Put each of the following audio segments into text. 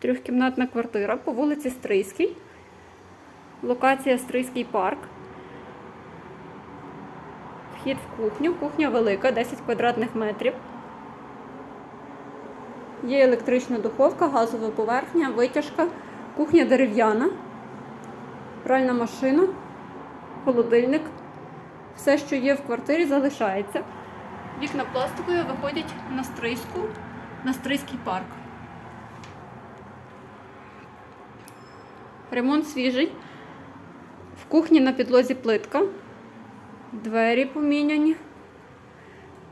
Трьохкімнатна квартира по вулиці Стрийській. Локація Стрийський парк. Вхід в кухню. Кухня велика, 10 квадратних метрів. Є електрична духовка, газова поверхня, витяжка, кухня дерев'яна, пральна машина, холодильник. Все, що є в квартирі, залишається. Вікна пластикові виходять на стрийську, на стрийський парк. Ремонт свіжий. В кухні на підлозі плитка. Двері поміняні.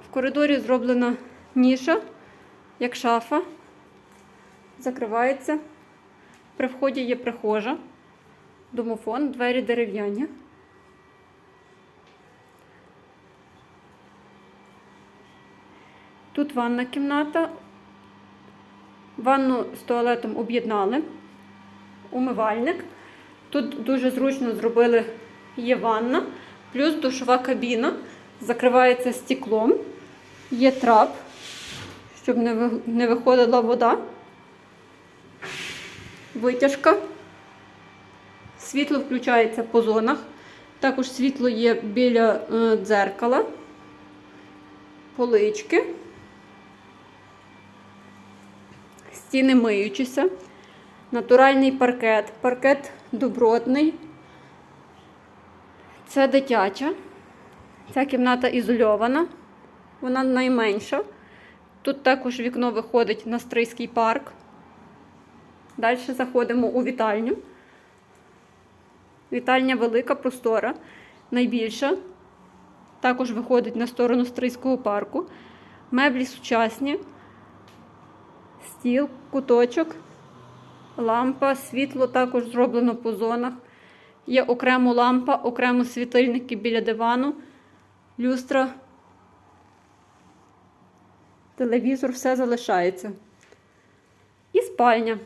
В коридорі зроблена ніша, як шафа. Закривається. При вході є прихожа, домофон, двері дерев'яні. Тут ванна кімната. Ванну з туалетом об'єднали. Умивальник. Тут дуже зручно зробили є ванна, плюс душова кабіна. Закривається стеклом. Є трап, щоб не виходила вода. Витяжка. Світло включається по зонах. Також світло є біля е, дзеркала, полички. Стіни миючіся. Натуральний паркет. Паркет добротний. Це дитяча. Ця кімната ізольована. Вона найменша. Тут також вікно виходить на Стрийський парк. Далі заходимо у вітальню. Вітальня велика, простора, найбільша. Також виходить на сторону Стрийського парку. Меблі сучасні, стіл, куточок, лампа, світло також зроблено по зонах. Є окремо лампа, окремо світильники біля дивану, люстра, телевізор, все залишається. І спальня.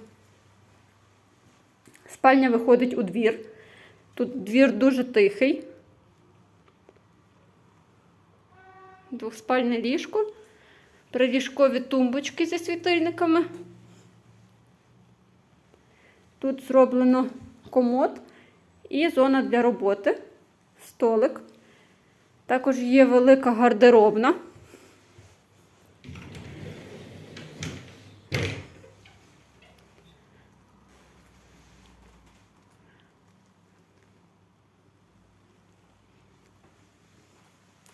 Спальня виходить у двір. Тут двір дуже тихий. Двохспальне ліжко. Приліжкові тумбочки зі світильниками. Тут зроблено комод і зона для роботи, столик. Також є велика гардеробна.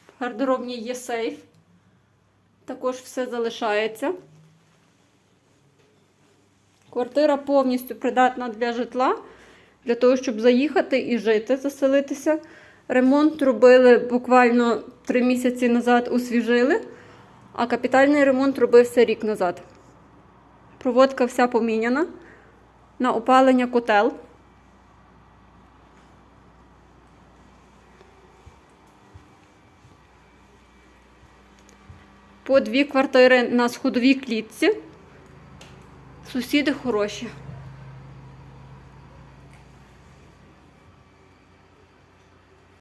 В гардеробній є сейф. Також все залишається. Квартира повністю придатна для житла, для того, щоб заїхати і жити, заселитися. Ремонт робили буквально три місяці назад, освіжили, а капітальний ремонт робився рік назад. Проводка вся поміняна. На опалення котел. По дві квартири на сходовій клітці. Сусіди хороші.